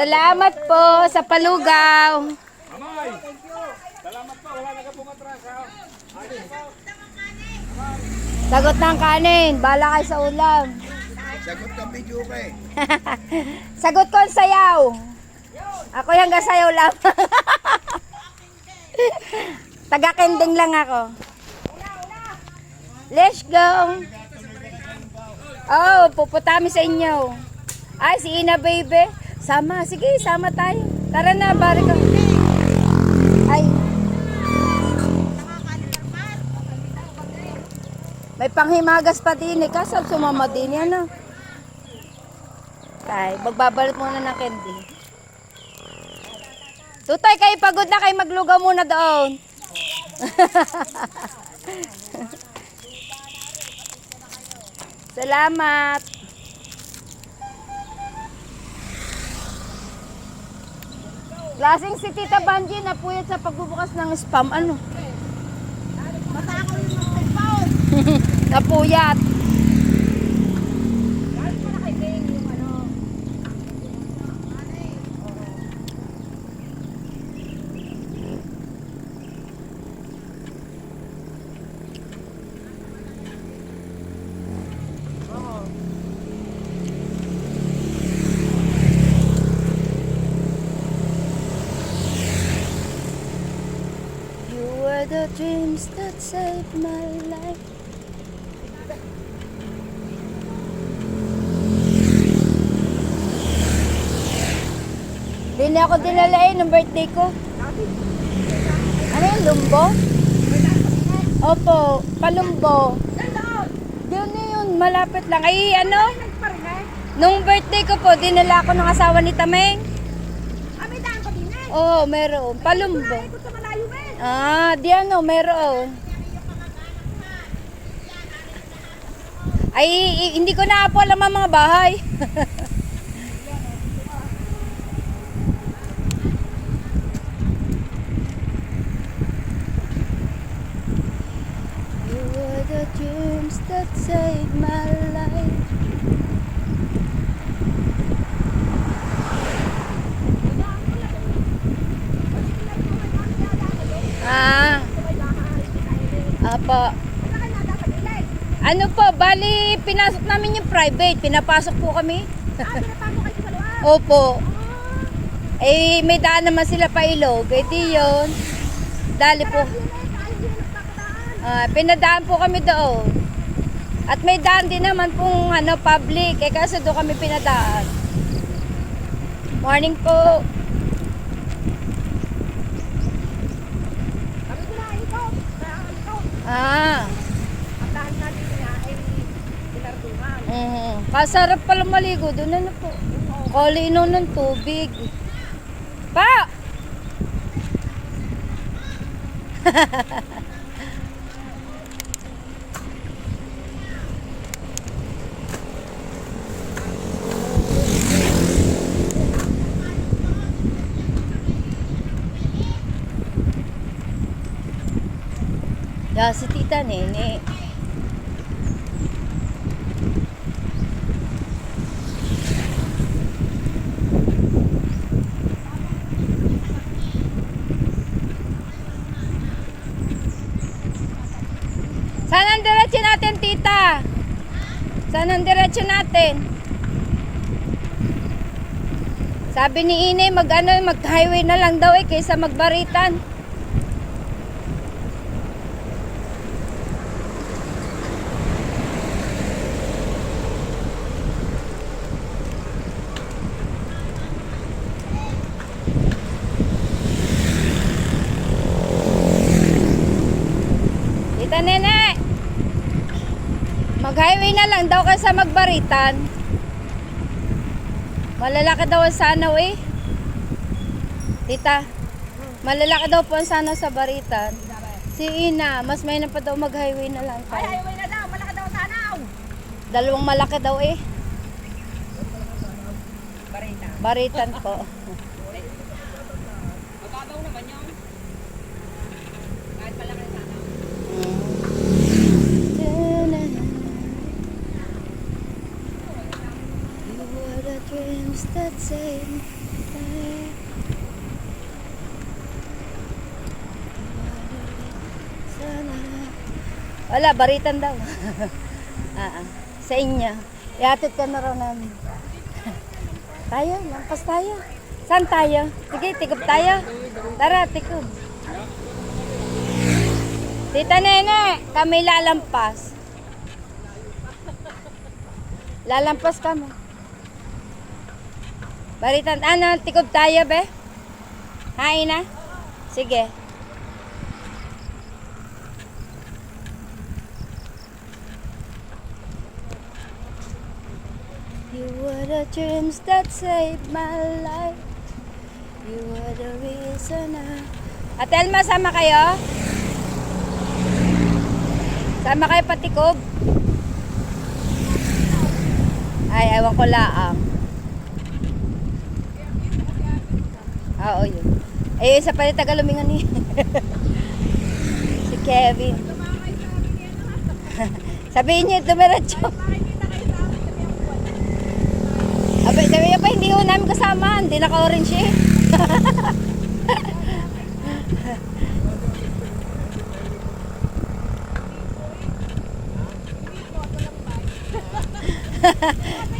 Salamat po sa palugaw. Amay! Salamat po, wala na ka pong atras. Sagot ng kanin. Bala kayo sa ulam. Sagot ka video ka eh. Sagot ko ang sayaw. Ako yung sayaw lang. Taga-kending lang ako. Let's go. Oh, puputami sa inyo. Ay, si Ina baby. Sama, sige, sama tayo. Tara na, bari ko. Ay. May panghimagas pa din eh. Kasal sumama din yan ah. Tay, magbabalot muna ng candy. Tutay, kayo pagod na kayo maglugaw muna doon. Salamat. Klaseng si Tita Banji na puyat sa pagbubukas ng spam. Ano? Napuyat. You were the dreams that saved my life. Hindi na ako dinalain ng birthday ko. Ano yung lumbo? Opo, palumbo. Doon na yun, malapit lang. Ay, ano? Nung birthday ko po, dinala ako ng asawa ni Tameng. Oo, meron. Palumbo. Ah, di ano, meron. Ay, hindi ko na po alam ang mga bahay. You were the dreams that saved my life. Ah. Apa. Ano po, bali pinasok namin yung private. Pinapasok po kami. Opo. Eh, may daan naman sila pa ilog. Eh, di yun. Dali po. Ah, pinadaan po kami doon. At may daan din naman pong ano, public. Eh, kaso doon kami pinadaan. Morning po. Ah. Mm. Kasarap pala maligo. Doon na po. Kalino ng tubig. Pa! Ya, si Tita Nene. Saan ang diretso natin, Tita? Saan ang diretso natin? Sabi ni Ine, mag ano, mag-highway na lang daw eh, kaysa magbaritan. Tita Nene, mag-highway na lang daw kasi magbaritan. Malalaki daw ang sanaw eh. Tita, malalaki daw po ang sanaw sa baritan. Si Ina, mas may na pa daw mag-highway na lang Ay, highway na daw. Malaki daw sanaw. Dalawang malaki daw eh. Barita. Baritan po. Magkataw naman yun. Kahit malaki na sanaw. You the that saved Wala, baritan daw. ah, ah. Sa inyo. Iatid ka na raw namin. tayo, lampas tayo. Saan tayo? Sige, tikob tayo. Tara, tikob. Tita Nene, kami lalampas. Lalampas kami. Baritan, ano, tikob tayo, be? Hain na? Sige. You were the dreams that saved my life. You were the reason I... Ate Elma, sama kayo? Sama kayo patikob? Ay, ewan ko laang. Oo, yun. Ay, isa pa rin tagalumingan ni. si Kevin. Sabihin niyo, dumiretso. Abay, sabi niya pa, hindi ko namin kasama. Hindi naka-orange eh.